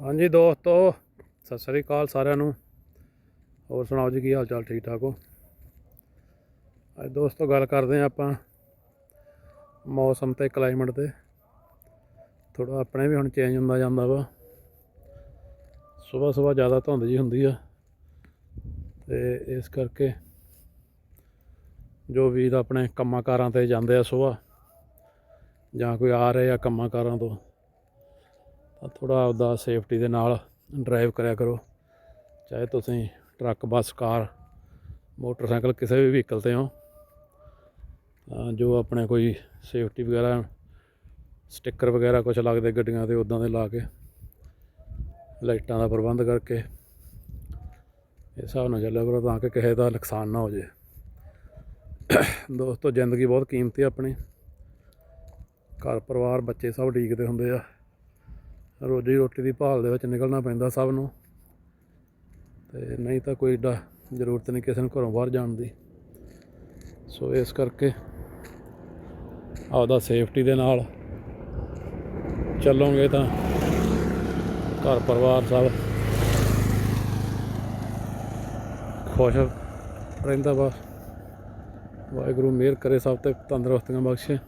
ਹਾਂਜੀ ਦੋਸਤੋ, ਸਤਿ ਸ੍ਰੀ ਅਕਾਲ ਸਾਰਿਆਂ ਨੂੰ। ਹੋਰ ਸੁਣਾਓ ਜੀ, ਕੀ ਹਾਲ ਚਾਲ? ਠੀਕ ਠਾਕ ਹੋ? ਅੱਜ ਦੋਸਤੋ, ਗੱਲ ਕਰਦੇ ਹਾਂ ਆਪਾਂ ਮੌਸਮ ਤੇ ਕਲਾਈਮੇਟ ਤੇ। ਥੋੜਾ ਆਪਣੇ ਵੀ ਹੁਣ ਚੇਂਜ ਹੁੰਦਾ ਜਾਂਦਾ ਵਾ। ਸਵੇਰ ਸਵੇਰ ਜ਼ਿਆਦਾ ਧੁੰਦ ਜੀ ਹੁੰਦੀ ਆ। ਤੇ ਇਸ ਕਰਕੇ ਜੋ ਵੀਰ ਆਪਣੇ ਕੰਮਾਂ ਕਾਰਾਂ ਤੇ ਜਾਂਦੇ ਆ ਸਵੇਰ ਜਾਂ ਕੋਈ ਆ ਰਹੇ ਆ ਕੰਮਾਂ ਕਾਰਾਂ ਤੋਂ ਤਾਂ ਥੋੜਾ ਆਪਦਾ ਸੇਫਟੀ ਦੇ ਨਾਲ ਡਰਾਈਵ ਕਰਿਆ ਕਰੋ। ਚਾਹੇ ਤੁਸੀਂ ਟਰੱਕ ਬੱਸ ਕਾਰ ਮੋਟਰਸਾਈਕਲ ਕਿਸੇ ਵੀ ਵਹੀਕਲ ਤੇ ਹੋ ਜੋ ਆਪਣੇ ਕੋਈ ਸੇਫਟੀ ਵਗੈਰਾ ਸਟicker ਵਗੈਰਾ ਕੁਝ ਲੱਗਦੇ ਗੱਡੀਆਂ ਤੇ ਉਦਾਂ ਦੇ ਲਾ ਕੇ ਲਾਈਟਾਂ ਦਾ ਪ੍ਰਬੰਧ ਕਰਕੇ ਇਸ ਹਿਸਾਬ ਨਾਲ ਚੱਲਿਆ ਕਰੋ ਤਾਂ ਕਿ ਕਿਸੇ ਦਾ ਨੁਕਸਾਨ ਨਾ ਹੋ ਜੇ ਦੋਸਤੋ, ਜ਼ਿੰਦਗੀ ਬਹੁਤ ਕੀਮਤੀ ਆਪਣੀ। ਘਰ ਪਰਿਵਾਰ ਬੱਚੇ ਸਭ ਉਡੀਕਦੇ ਹੁੰਦੇ ਆ। ਰੋਜੀ ਰੋਟੀ ਦੀ ਭਾਲ ਦੇ ਵਿੱਚ ਨਿਕਲਣਾ ਪੈਂਦਾ ਸਭ ਨੂੰ। ਤੇ ਨਹੀਂ ਤਾਂ ਕੋਈ ਏਡਾ ਜ਼ਰੂਰਤ ਨਹੀਂ ਕਿਸੇ ਨੂੰ ਘਰੋਂ ਬਾਹਰ ਜਾਣ ਦੀ। ਸੋ ਇਸ ਕਰਕੇ ਆਪਦਾ ਸੇਫਟੀ ਦੇ ਨਾਲ ਚੱਲੋਗੇ ਤਾਂ ਘਰ ਪਰਿਵਾਰ ਸਭ ਖੁਸ਼ ਰਹਿੰਦਾ ਵਾ। ਵਾਹਿਗੁਰੂ ਮਿਹਰ ਕਰੇ ਸਭ ਤੇ ਤੰਦਰੁਸਤੀਆਂ ਬਖਸ਼ੇ।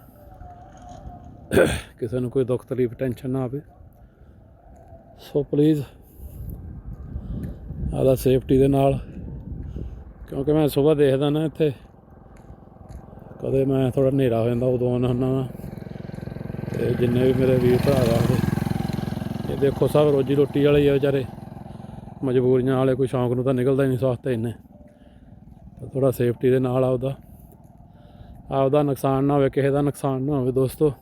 ਕਿਸੇ ਨੂੰ ਕੋਈ ਦੁੱਖ ਤਕਲੀਫ, ਟੈਨਸ਼ਨ ਨਾ ਆਵੇ। ਸੋ ਪਲੀਜ਼ ਆਦਾ ਸੇਫਟੀ ਦੇ ਨਾਲ, ਕਿਉਂਕਿ ਮੈਂ ਸਵੇਰ ਦੇਖਦਾ ਨਾ ਇੱਥੇ, ਕਦੇ ਮੈਂ ਥੋੜਾ ਹਨੇਰਾ ਹੋ ਜਾਂਦਾ ਉਦੋਂ ਆਉਂਦਾ ਹੁੰਦਾ ਵਾਂ, ਤੇ ਜਿੰਨੇ ਵੀ ਮੇਰੇ ਵੀਰ ਭਰਾ ਵਾਸਤੇ ਇਹ ਦੇਖੋ ਸਭ ਰੋਜੀ ਰੋਟੀ ਵਾਲੇ ਆ ਵਿਚਾਰੇ, ਮਜਬੂਰੀਆਂ ਵਾਲੇ ਕੋਈ ਸ਼ੌਂਕ ਨੂੰ ਤਾਂ ਨਿਕਲਦਾ ਹੀ ਨਹੀਂ ਸਸਤੇ ਇੰਨੇ ਥੋੜਾ ਸੇਫਟੀ ਦੇ ਨਾਲ ਆਪਦਾ ਆਪਦਾ ਨੁਕਸਾਨ ਨਾ ਹੋਵੇ, ਕਿਸੇ ਦਾ ਨੁਕਸਾਨ ਨਾ ਹੋਵੇ ਦੋਸਤੋ,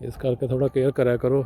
ਇਸ ਕਰਕੇ ਥੋੜਾ ਕੇਅਰ ਕਰਿਆ ਕਰੋ।